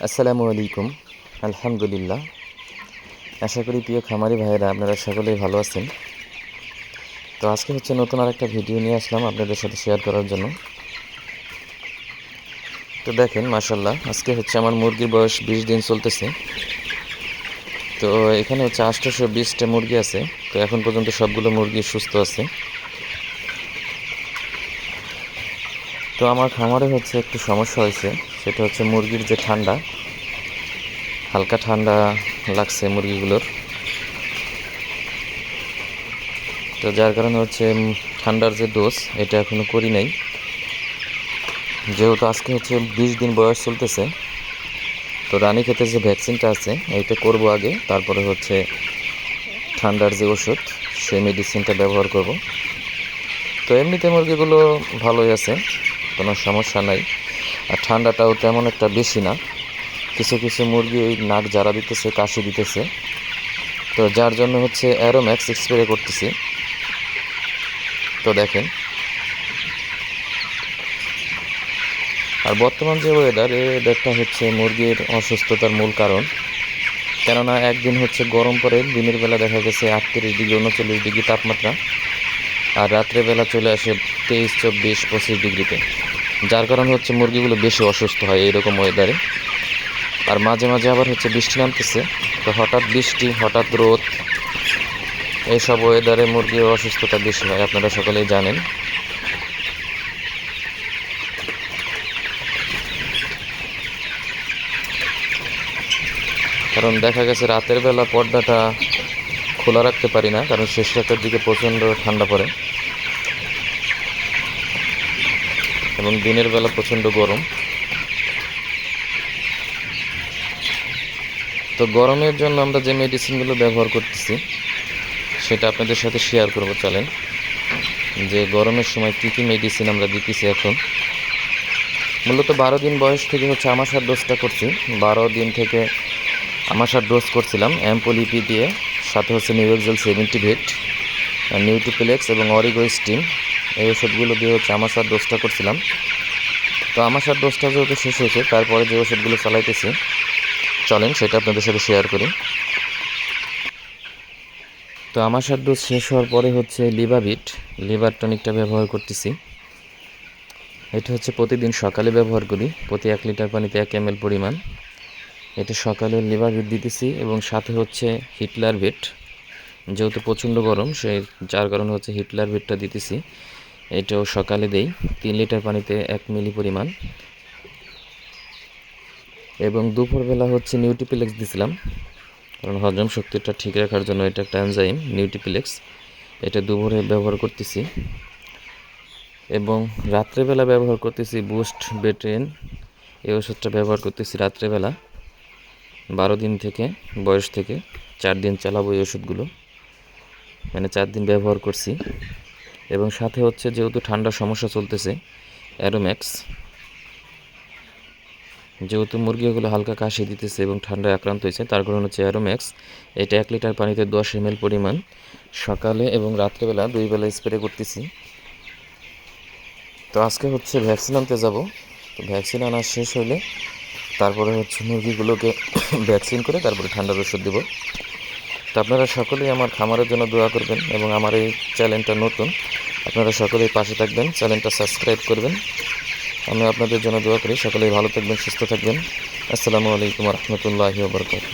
আসসালামু আলাইকুম। আলহামদুলিল্লাহ। আশা করি প্রিয় খামারি ভাইয়েরা, আপনারা সকলেই ভালো আছেন। তো আজকে হচ্ছে নতুন আর একটা ভিডিও নিয়ে আসলাম আপনাদের সাথে শেয়ার করার জন্য। তো দেখেন মাসাল্লাহ আজকে হচ্ছে আমার মুরগির বয়স বিশ দিন চলতেছে। তো এখানে হচ্ছে আষ্টশো বিশটা মুরগি আছে। তো এখন পর্যন্ত সবগুলো মুরগি সুস্থ আছে। তো আমার খামারে হচ্ছে একটু সমস্যা হয়েছে। সেটা হচ্ছে মুরগির যে ঠান্ডা, হালকা ঠান্ডা লাগছে মুরগিগুলোর। তো যার কারণে হচ্ছে ঠান্ডার যে ডোজ এটা এখনও করি নাই। যেহেতু আজকে হচ্ছে বিশ দিন বয়স চলতেছে, তো রানী খেতে যে ভ্যাকসিনটা আছে, এইটা করব আগে। তারপরে হচ্ছে ঠান্ডার যে ওষুধ, সেই মেডিসিনটা ব্যবহার করব। তো এমনিতে মুরগিগুলো ভালোই আছে। কোনো সমস্যা নাই। আর ঠান্ডাটাও তেমন একটা বেশি না। কিছু কিছু মুরগি ওই নাক জারা দিতেছে, কাশি দিতেছে। তো যার জন্য হচ্ছে অ্যারোম্যাক্স স্প্রে করতেছি। তো দেখেন। আর বর্তমান যে ওয়েদার এই ওয়েদারটা হচ্ছে মুরগির অসুস্থতার মূল কারণ। কেননা একদিন হচ্ছে গরম পড়ে দিনের বেলা দেখা গেছে আটত্রিশ ডিগ্রি, উনচল্লিশ ডিগ্রি তাপমাত্রা। আর রাত্রেবেলা চলে আসে তেইশ, চব্বিশ, পঁচিশ ডিগ্রিতে। যার কারণে হচ্ছে মুরগিগুলো বেশি অসুস্থ হয় এইরকম ওয়েদারে আর মাঝে মাঝে আবার হচ্ছে বৃষ্টি নামতেছে। তো হঠাৎ বৃষ্টি, হঠাৎ রোদ, এইসব ওয়েদারে মুরগির অসুস্থতা বেশি হয়, আপনারা সকলেই জানেন। কারণ দেখা গেছে রাতের বেলা পর্দাটা খোলা রাখতে পারি না, কারণ শেষ রাতের দিকে প্রচণ্ড ঠান্ডা পড়ে। এবং দিনের বেলা প্রচণ্ড গরম। তো গরমের জন্য আমরা যে মেডিসিনগুলো ব্যবহার করতেছি, সেটা আপনাদের সাথে শেয়ার করব চলেন। যে গরমের সময় কী কী মেডিসিন আমরা দিতেছি এখন। মূলত বারো দিন বয়স থেকে হচ্ছে আমাশার ডোজটা করছি। বারো দিন থেকে আমাশার ডোজ করছিলাম অ্যাম্পোলিপি দিয়ে। সাথে হচ্ছে নিউরোক্সেল সেভেন্টি ভেট নিউট্রিপ্লেক্স এবং অরিগো স্টিম এই ওষুধগুলো দিয়ে হচ্ছে আমাশার ডোজটা করছিলাম। তো আমাশার ডোজটা যেহেতু শেষ হয়েছে, তারপরে যে ওষুধগুলো চালাইতেছি, চলেন সেটা আপনাদের সাথে শেয়ার করি। তো আমাশার ডোজ শেষ হওয়ার পরে হচ্ছে লিভাবিট লিভার টনিকটা ব্যবহার করতেছি। এটা হচ্ছে প্রতিদিন সকালে ব্যবহার করি, প্রতি এক লিটার পানিতে এক এম পরিমাণ। এটা সকালে লিভার ভিট দিতেছি এবং সাথে হচ্ছে হিটলার ভিট যেহেতু প্রচণ্ড গরম সেই যার কারণে হচ্ছে হিটলার ভিটটা দিতেছি। এটাও সকালে দেই। তিন লিটার পানিতে এক মিলি পরিমাণ। এবং দুপুরবেলা হচ্ছে নিউট্রিপ্লেক্স দিছিলাম। কারণ হজম শক্তিটা ঠিক রাখার জন্য এটা একটা এনজাইম নিউট্রিপ্লেক্স এটা দুপুরে ব্যবহার করতেছি। এবং রাত্রেবেলা ব্যবহার করতেছি বুস্ট বেট্রেন। এই ওষুধটা ব্যবহার করতেছি রাত্রেবেলা। বারো দিন থেকে, বয়স থেকে চার দিন চালাবো এই ওষুধগুলো। মানে চার দিন ব্যবহার করছি। এবং সাথে হচ্ছে যেহেতু ঠান্ডার সমস্যা চলতেছে অ্যারোম্যাক্স যেহেতু মুরগিগুলো হালকা কাশি দিতেছে এবং ঠান্ডায় আক্রান্ত হয়েছে, তার কারণ হচ্ছে অ্যারোম্যাক্স এটা এক লিটার পানিতে দশ এম পরিমাণ। সকালে এবং রাত্রেবেলা দুই বেলা স্প্রে করতেছি। তো আজকে হচ্ছে ভ্যাকসিন আনতে যাব। তো ভ্যাকসিন আনা শেষ হলে তারপরে হচ্ছে মুরগিগুলোকে ভ্যাকসিন করে তারপরে ঠান্ডার ওষুধ দেবো। তো আপনারা সকলেই আমার খামারের জন্য দোয়া করবেন এবং আমার এই চ্যানেলটা নতুন, আপনারা সকলেই পাশে থাকবেন, চ্যানেলটা সাবস্ক্রাইব করবেন। আমি আপনাদের জন্য দোয়া করি, সকলেই ভালো থাকবেন, সুস্থ থাকবেন। আসসালামু আলাইকুম রহমতুল্লাহি বরকাত